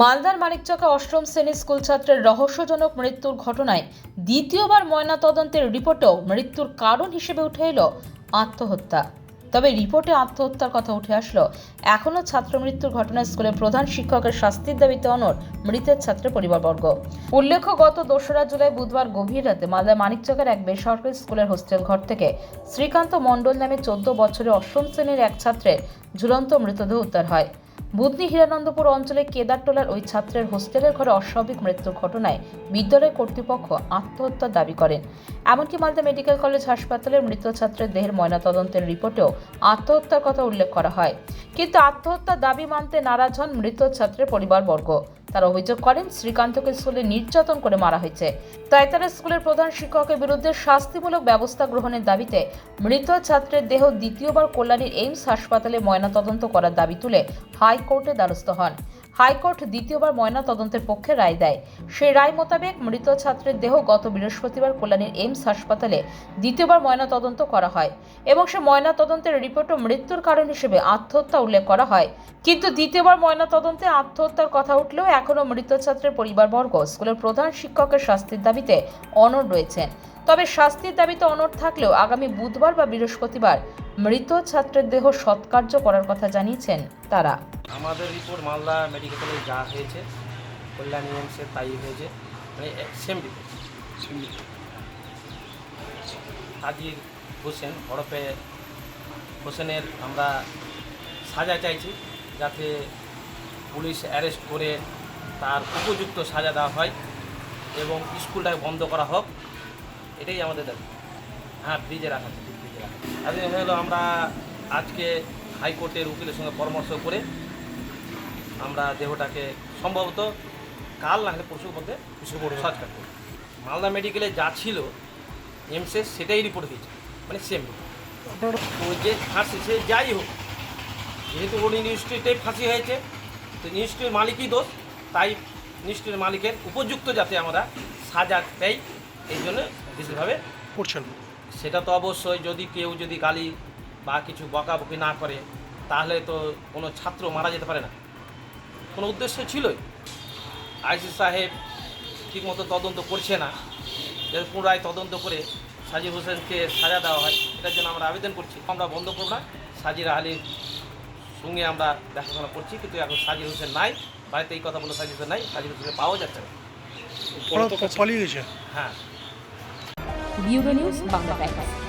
মালদার মানিকচকে অষ্টম শ্রেণির স্কুল ছাত্রের রহস্যজনক মৃত্যুর ঘটনায় দ্বিতীয়বার ময়নাতদন্তের রিপোর্টেও মৃত্যুর কারণ হিসেবে উঠে এলো আত্মহত্যা। তবে রিপোর্টে আত্মহত্যার কথা উঠে আসলো। এখনও ছাত্র মৃত্যুর ঘটনায় স্কুলের প্রধান শিক্ষকের শাস্তির দাবিতে অনর মৃতের ছাত্রের পরিবারবর্গ। উল্লেখ্য, গত দোসরা জুলাই বুধবার গভীর রাতে মালদার মানিকচকের এক বেসরকারি স্কুলের হোস্টেল ঘর থেকে শ্রীকান্ত মণ্ডল নামে চোদ্দ বছরের অষ্টম শ্রেণির এক ছাত্রের ঝুলন্ত মৃতদেহ উদ্ধার হয়। বুধনি হিরানন্দপুর অঞ্চলে কেদারটোলার ওই ছাত্রের হোস্টেলের ঘরে অস্বাভাবিক মৃত্যুর ঘটনায় বিদ্যালয় কর্তৃপক্ষ আত্মহত্যার দাবি করেন। এমনকি মালদা মেডিকেল কলেজ হাসপাতালের মৃত ছাত্রের দেহের ময়নাতদন্তের রিপোর্টেও আত্মহত্যার কথা উল্লেখ করা হয়। কিন্তু আত্মহত্যার দাবি মানতে নারাজ হন মৃত ছাত্রের পরিবারবর্গ। তারা অভিযোগ করেন শ্রীকান্তকে স্কুলে নির্যাতন করে মারা হয়েছে। তাইতারা স্কুলের প্রধান শিক্ষকের বিরুদ্ধে শাস্তিমূলক ব্যবস্থা গ্রহণের দাবিতে মৃত ছাত্রের দেহ দ্বিতীয়বার কল্যাণীর এইমস হাসপাতালে ময়নাতদন্ত করার দাবি তুলে হাইকোর্টে দ্বারস্থ হন। হাইকোর্ট দ্বিতীয়বার ময়না তদন্তের পক্ষে রায় দেয়। সেই রায় মোতাবেক মৃত ছাত্রের দেহ গত বৃহস্পতিবার কল্যাণীর এইমস হাসপাতালে দ্বিতীয়বার ময়না তদন্ত করা হয় এবং সে ময়না তদন্তের রিপোর্টও মৃত্যুর কারণ হিসেবে আত্মহত্যা উল্লেখ করা হয়। কিন্তু দ্বিতীয়বার ময়না তদন্তে আত্মহত্যার কথা উঠলেও এখনও মৃত ছাত্রের পরিবারবর্গ, স্কুলের প্রধান শিক্ষকের শাস্তির দাবিতে অনড় রয়েছেন। তবে শাস্তির দাবিতে অনড় থাকলেও আগামী বুধবার বা বৃহস্পতিবার মৃত ছাত্রের দেহ সৎকার্য করার কথা জানিয়েছেন তারা। আমাদের রিপোর্ট মালদা মেডিকেলে যা হয়েছে কল্যাণী এমসে তাই হয়েছে মানে সেম রিপোর্ট হাজির হোসেন হরপে হোসেনের আমরা সাজা চাইছি যাতে পুলিশ অ্যারেস্ট করে তার উপযুক্ত সাজা দেওয়া হয় এবং স্কুলটাকে বন্ধ করা হোক। এটাই আমাদের দাবি। হ্যাঁ ফ্রিজে রাখা আছে ফ্রিজে রাখা আজকে হলো আমরা আজকে হাইকোর্টের উকিলের সঙ্গে পরামর্শ করে আমরা দেহটাকে সম্ভবত কাল না হলে পরশুর মধ্যে সৎকার করব। মালদা মেডিকেলে যা ছিল এমসে সেটাই রিপোর্ট দিয়েছে। মানে সেম ও যে ফাঁসি সে যাই হোক যেহেতু ওর ইনস্টিটিউটেই ফাঁসি হয়েছে তো ইনস্টিটিউটের মালিকই দোষ। তাই ইনস্টিটিউটের মালিকের উপযুক্ত যাতে আমরা সাজা দেয় এই জন্য বিশেষভাবে? করছেন। সেটা তো অবশ্যই যদি কেউ যদি গালি বা কিছু বকাবকি না করে তাহলে তো কোনো ছাত্র মারা যেতে পারে না। কোনো উদ্দেশ্য ছিলই। আইসি সাহেব ঠিকমতো তদন্ত করছে না। এর পুনরায় তদন্ত করে সাজির হোসেনকে সাজা দেওয়া হয়। এটার জন্য আমরা আবেদন করছি। আমরা বন্ধ করব না। সাজির আলীর সঙ্গে আমরা দেখাশোনা করছি কিন্তু এখন সাজির হোসেন নাই। বাড়িতে এই কথা বলে সাজির হোসেন নাই। সাজির হোসেন পাওয়া যাচ্ছে না। পালিয়ে গেছে। হ্যাঁ। Bureau news Bangla Times